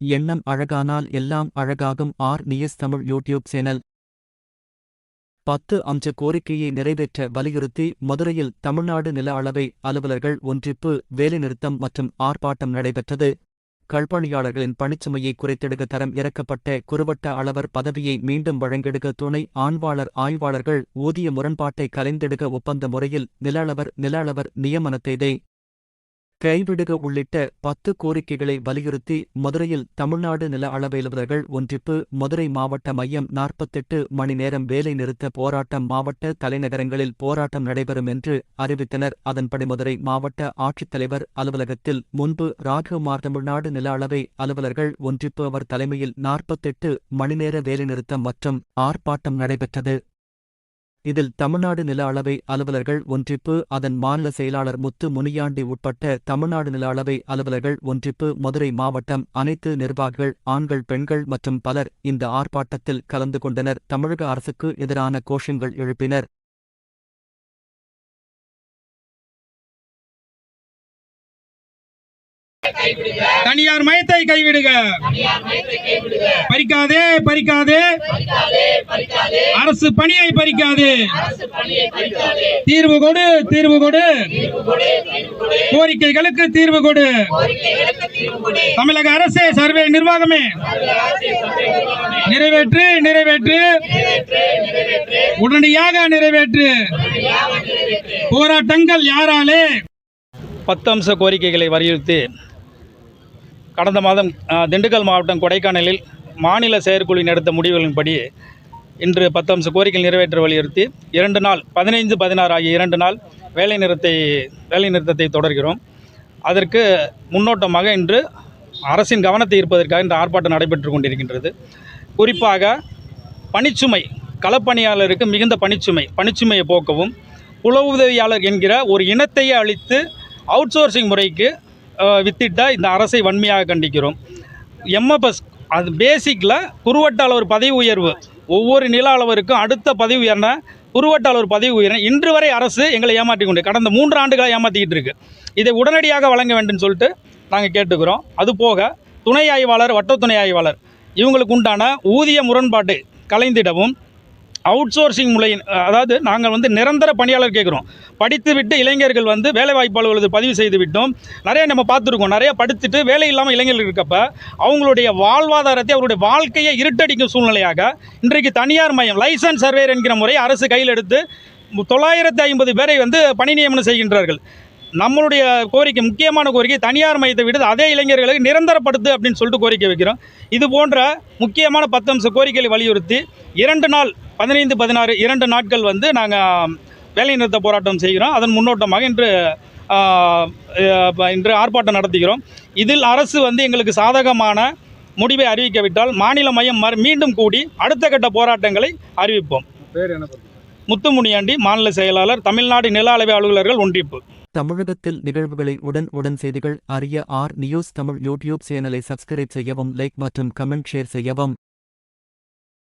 எண்ணம் அழகானால் எல்லாம் அழகாகும் R news Tamil YouTube channel. பத்து அம்ச கோரிக்கையை நிறைவேற்ற வலியுறுத்தி மதுரையில் தமிழ்நாடு நில அளவை அலுவலர்கள் ஒன்றிப்பு வேலைநிறுத்தம் மற்றும் ஆர்ப்பாட்டம் நடைபெற்றது. கள்பணியாளர்களின் பணிச்சுமையை குறைத்திடுக தரம் இறக்கப்பட்ட குறுவட்ட அளவர் பதவியை மீண்டும் வழங்கிடுக துணை ஆண்வாளர் ஆய்வாளர்கள் ஊதிய முரண்பாட்டை கலைந்திடுக ஒப்பந்த முறையில் நில அளவர் நில அளவர் நியமனத்தைதை கைவிடுக உள்ளிட்ட பத்து கோரிக்கைகளை வலியுறுத்தி மதுரையில் தமிழ்நாடு நில அளவையலுவலர்கள் ஒன்றிப்பு மதுரை மாவட்ட மையம் நாற்பத்தெட்டு மணி நேரம் வேலை நிறுத்த போராட்டம் மாவட்ட தலைநகரங்களில் போராட்டம் நடைபெறும் என்று அறிவித்தனர். அதன்படி மதுரை மாவட்ட ஆட்சித்தலைவர் அலுவலகத்தில் முன்பு ராഘவமார் தமிழ்நாடு நில அளவை அலுவலர்கள் ஒன்றிப்பு அவர் தலைமையில் நாற்பத்தெட்டு மணிநேர வேலைநிறுத்தம் மற்றும் ஆர்ப்பாட்டம் நடைபெற்றது. இதில் தமிழ்நாடு நில அளவை அலுவலர்கள் ஒன்றிப்பு அதன் மாநில செயலாளர் முத்து முனியாண்டி உட்பட்ட தமிழ்நாடு நில அளவை அலுவலர்கள் ஒன்றிப்பு மதுரை மாவட்டம் அனைத்து நிர்வாகிகள் ஆண்கள் பெண்கள் மற்றும் பலர் இந்த ஆர்ப்பாட்டத்தில் கலந்து கொண்டனர். தமிழக அரசுக்கு எதிரான கோஷங்கள் எழுப்பினர். தனியார் மயத்தை கைவிடுக. பறிக்காதே பறிக்காதே. அரசு பணியை பறிக்காதே. தீர்வு கொடு தீர்வு கொடு. கோரிக்கைகளுக்கு தீர்வு கொடு. தமிழக அரசே சர்வே நிர்வாகமே. நிறைவேற்று நிறைவேற்று. உடனடியாக நிறைவேற்று. போராட்டங்கள் யாராலே? பத்தம்ச கோரிக்கைகளை வலியுறுத்தி கடந்த மாதம் திண்டுக்கல் மாவட்டம் கொடைக்கானலில் மாநில செயற்குழு எடுத்த முடிவுகளின்படி இன்று பத்து அம்ச கோரிக்கை நிறைவேற்ற வலியுறுத்தி இரண்டு நாள் பதினைந்து பதினாறு ஆகிய இரண்டு நாள் வேலைநிறுத்தை வேலைநிறுத்தத்தை தொடர்கிறோம். அதற்கு முன்னோட்டமாக இன்று அரசின் கவனத்தை ஈர்ப்பதற்காக இந்த ஆர்ப்பாட்டம் நடைபெற்று கொண்டிருக்கின்றது. குறிப்பாக பணிச்சுமை களப்பணியாளருக்கு மிகுந்த பணிச்சுமை பணிச்சுமையை போக்கவும் புல உதவியாளர் என்கிற ஒரு இனத்தையே அழித்து அவுட் சோர்சிங் முறைக்கு வித்திட்ட இந்த அரசை வன்மையாக கண்டிக்கிறோம். எம்எஃப்எஸ் அது பேசிக்கில் குறுவட்ட அளவு பதவி உயர்வு. ஒவ்வொரு நில அளவருக்கும் அடுத்த பதவி உயர்ன குறுவட்ட அளவு பதவி உயர்வு இன்று வரை அரசு எங்களை ஏமாற்றி கொண்டு கடந்த மூன்று ஆண்டுகளாக ஏமாற்றிக்கிட்டு இருக்கு. இதை உடனடியாக வழங்க வேண்டும் சொல்லிட்டு நாங்கள் கேட்டுக்கிறோம். அது போக துணை ஆய்வாளர் வட்ட துணை ஆய்வாளர் இவங்களுக்கு உண்டான ஊதிய முரண்பாட்டை கலைந்திடவும் அவுட் சோர்சிங் முறை அதாவது நாங்கள் வந்து நிரந்தர பணியாளர் கேட்குறோம். படித்து விட்டு இளைஞர்கள் வந்து வேலைவாய்ப்பு அலுவலகத்தை பதிவு செய்து விட்டோம் நிறைய நம்ம பார்த்துருக்கோம். நிறைய படித்துட்டு வேலை இல்லாமல் இளைஞர்கள் இருக்கப்ப அவங்களுடைய வாழ்வாதாரத்தை அவருடைய வாழ்க்கையை இருட்டடிக்கும் சூழ்நிலையாக இன்றைக்கு தனியார் மையம் லைசன்ஸ் சர்வேர் என்கிற முறை அரசு கையில் எடுத்து தொள்ளாயிரத்தி ஐம்பது பேரை வந்து பணி நியமனம் செய்கின்றார்கள். நம்மளுடைய கோரிக்கை முக்கியமான கோரிக்கை தனியார் மையத்தை விடுத்து அதே இளைஞர்களுக்கு நிரந்தரப்படுத்து அப்படின்னு சொல்லிட்டு கோரிக்கை வைக்கிறோம். இது போன்ற முக்கியமான பத்து அம்ச கோரிக்கைகளை வலியுறுத்தி இரண்டு நாள் பதினைந்து பதினாறு இரண்டு நாட்கள் வந்து நாங்கள் வேலைநிறுத்த போராட்டம் செய்கிறோம். அதன் முன்னோட்டமாக இன்று இன்று ஆர்ப்பாட்டம் நடத்துகிறோம். இதில் அரசு வந்து எங்களுக்கு சாதகமான முடிவை அறிவிக்கவிட்டால் மாநில மையம் மறு- மீண்டும் கூடி அடுத்த கட்ட போராட்டங்களை அறிவிப்போம். முத்துமுனியாண்டி மாநில செயலாளர் தமிழ்நாடு நில அளவை அலுவலர்கள் ஒன்றிப்பு. தமிழகத்தில் நிகழ்வுகளை உடன் உடன் செய்திகள் அறிய ஆர் நியூஸ் தமிழ் யூடியூப் சேனலை சப்ஸ்கிரைப் செய்யவும் லைக் மற்றும் கமெண்ட் ஷேர் செய்யவும்.